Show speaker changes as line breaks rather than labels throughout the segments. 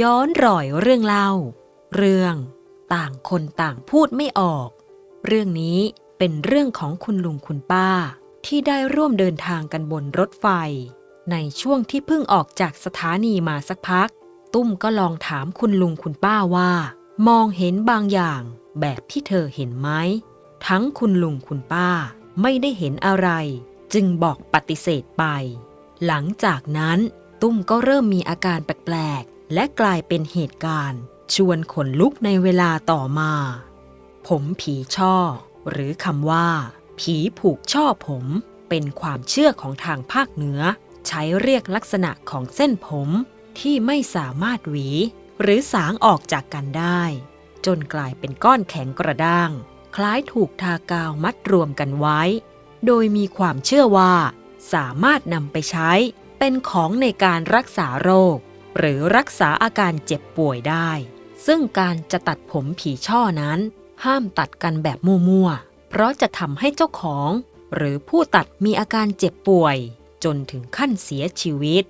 ย้อนรอยเรื่องเล่า เรื่องต่างคนต่างพูดไม่ออก เรื่องนี้เป็นเรื่องของคุณลุงคุณป้า ที่ได้ร่วมเดินทางกันบนรถไฟ ในช่วงที่เพิ่งออกจากสถานีมาสักพัก ตุ้มก็ลองถามคุณลุงคุณป้าว่า มองเห็นบางอย่างแบบที่เธอเห็นไหม ทั้งคุณลุงคุณป้าไม่ได้เห็นอะไร จึงบอกปฏิเสธไป หลังจากนั้นตุ้มก็เริ่มมีอาการแปลก และกลายเป็นเหตุการณ์ ชวนขนลุกในเวลาต่อมา ผมผีช่อ หรือคำว่า ผีผูกช่อผม เป็นความเชื่อของทางภาคเหนือ ใช้เรียกลักษณะของเส้นผมที่ไม่สามารถหวี หรือสางออกจากกันได้ จนกลายเป็นก้อนแข็งกระด้าง คล้ายถูกทากาวมัดรวมกันไว้ โดยมีความเชื่อว่า สามารถนำไปใช้เป็นของในการรักษาโรค หรือรักษาอาการเจ็บป่วยได้ ซึ่งการจะตัดผมผีช่อนั้น ห้ามตัดกันแบบมั่วๆ เพราะจะทำให้เจ้าของ หรือผู้ตัดมีอาการเจ็บป่วย จนถึงขั้นเสียชีวิต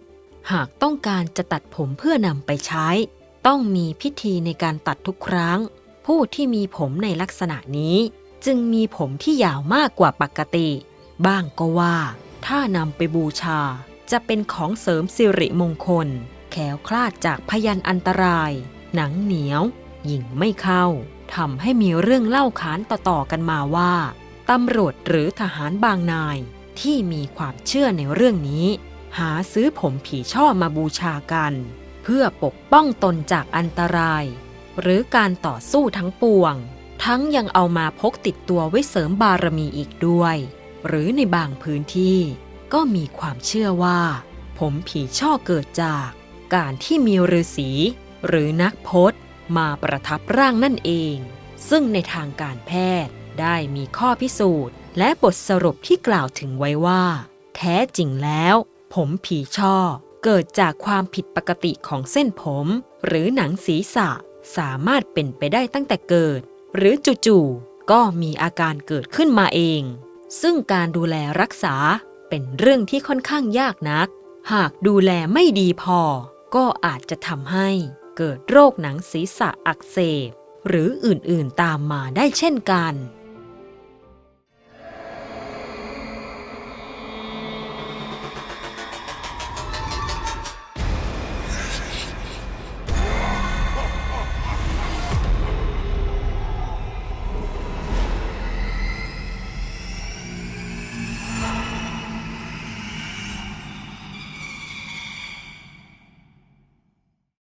หากต้องการจะตัดผมเพื่อนำไปใช้ ต้องมีพิธีในการตัดทุกครั้ง ผู้ที่มีผมในลักษณะนี้ จึงมีผมที่ยาวมากกว่าปกติ บ้างก็ว่า ถ้านำไปบูชาจะเป็นของเสริมสิริมงคล แขวคลาดจากพยันอันตราย หนังเหนียวหญิงไม่เข้าทำให้มีเรื่องเล่าขานต่อๆกันมาว่าตำรวจหรือทหารบางนายที่มีความเชื่อในเรื่องนี้ หาซื้อผมผีช่อมาบูชากัน เพื่อปกป้องตนจากอันตราย หรือการต่อสู้ทั้งปวง ทั้งยังเอามาพกติดตัวไว้เสริมบารมีอีกด้วย หรือในบางพื้นที่ ก็มีความเชื่อว่า ผมผีช่อเกิดจาก การที่มีฤาษีหรือนักพจน์มาประทับร่างนั่นเอง ซึ่งในทางการแพทย์ได้มีข้อพิสูจน์ และบทสรุปที่กล่าวถึงไว้ว่า แท้จริงแล้ว ผมผีช่อเกิดจากความผิดปกติของเส้นผม หรือหนังศีรษะสามารถเป็นไปได้ตั้งแต่เกิด หรือจู่ๆก็มีอาการเกิดขึ้นมาเอง ซึ่งการดูแลรักษาเป็นเรื่องที่ค่อนข้างยากนัก หากดูแลไม่ดีพอ ก็อาจจะทำให้เกิดโรคหนังศีรษะอักเสบ หรืออื่นๆตามมาได้เช่นกัน